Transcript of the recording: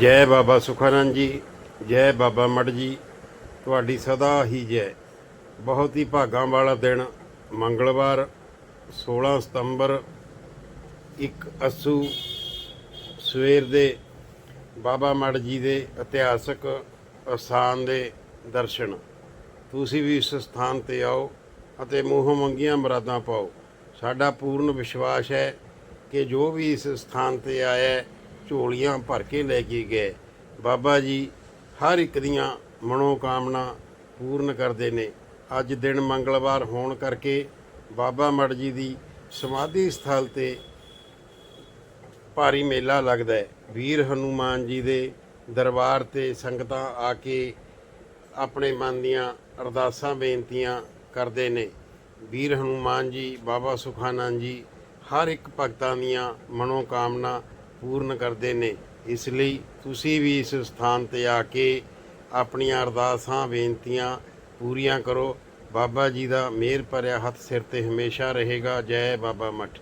ਜੈ ਬਾਬਾ ਸੁਖਾਨੰਦ ਜੀ ਜੈ ਬਾਬਾ ਮੜ ਜੀ ਤੁਹਾਡੀ ਸਦਾ ਹੀ ਜੈ। ਬਹੁਤ ਹੀ ਭਾਗਾਂ ਵਾਲਾ ਦਿਨ ਮੰਗਲਵਾਰ 16 ਸਤੰਬਰ ਇੱਕ ਅਸੂ ਸਵੇਰ ਦੇ ਬਾਬਾ ਮੜ ਜੀ ਦੇ ਇਤਿਹਾਸਕ ਅਸਥਾਨ ਦੇ ਦਰਸ਼ਨ। ਤੁਸੀਂ ਵੀ ਇਸ ਸਥਾਨ ਤੇ ਆਓ ਅਤੇ ਮੂੰਹੋਂ ਮੰਗੀਆਂ ਮੁਰਾਦਾਂ ਪਾਓ। ਸਾਡਾ ਪੂਰਨ ਵਿਸ਼ਵਾਸ ਹੈ ਕਿ ਜੋ ਵੀ ਇਸ ਸਥਾਨ ਤੇ ਆਇਆ ਹੈ, ਝੋਲੀਆਂ ਭਰ ਕੇ ਲੈ ਕੇ ਗਏ। ਬਾਬਾ ਜੀ ਹਰ ਇੱਕ ਦੀਆਂ ਮਨੋਕਾਮਨਾ ਪੂਰਨ ਕਰਦੇ ਨੇ। ਅੱਜ ਦਿਨ ਮੰਗਲਵਾਰ ਹੋਣ ਕਰਕੇ ਬਾਬਾ ਮੜ ਜੀ ਦੀ ਸਮਾਧੀ ਸਥਲ ਤੇ ਭਾਰੀ ਮੇਲਾ ਲੱਗਦਾ ਹੈ। ਵੀਰ ਹਨੂਮਾਨ ਜੀ ਦੇ ਦਰਬਾਰ ਤੇ ਸੰਗਤਾਂ ਆ ਕੇ ਆਪਣੇ ਮਨ ਦੀਆਂ ਅਰਦਾਸਾਂ, ਬੇਨਤੀਆਂ ਕਰਦੇ ਨੇ। ਵੀਰ ਹਨੂਮਾਨ ਜੀ, ਬਾਬਾ ਸੁਖਾਨੰਦ ਜੀ ਹਰ ਇੱਕ ਭਗਤਾਂ ਦੀਆਂ ਮਨੋਕਾਮਨਾ ਪੂਰਨ ਕਰਦੇ ਨੇ। ਇਸ ਲਈ ਤੁਸੀਂ ਵੀ ਇਸ ਸਥਾਨ ਤੇ ਆ ਕੇ ਆਪਣੀਆਂ ਅਰਦਾਸਾਂ, ਬੇਨਤੀਆਂ ਪੂਰੀਆਂ ਕਰੋ। ਬਾਬਾ ਜੀ ਦਾ ਮਿਹਰ ਭਰਿਆ ਹੱਥ ਸਿਰ ਤੇ ਹਮੇਸ਼ਾ ਰਹੇਗਾ। ਜੈ ਬਾਬਾ ਮਠ।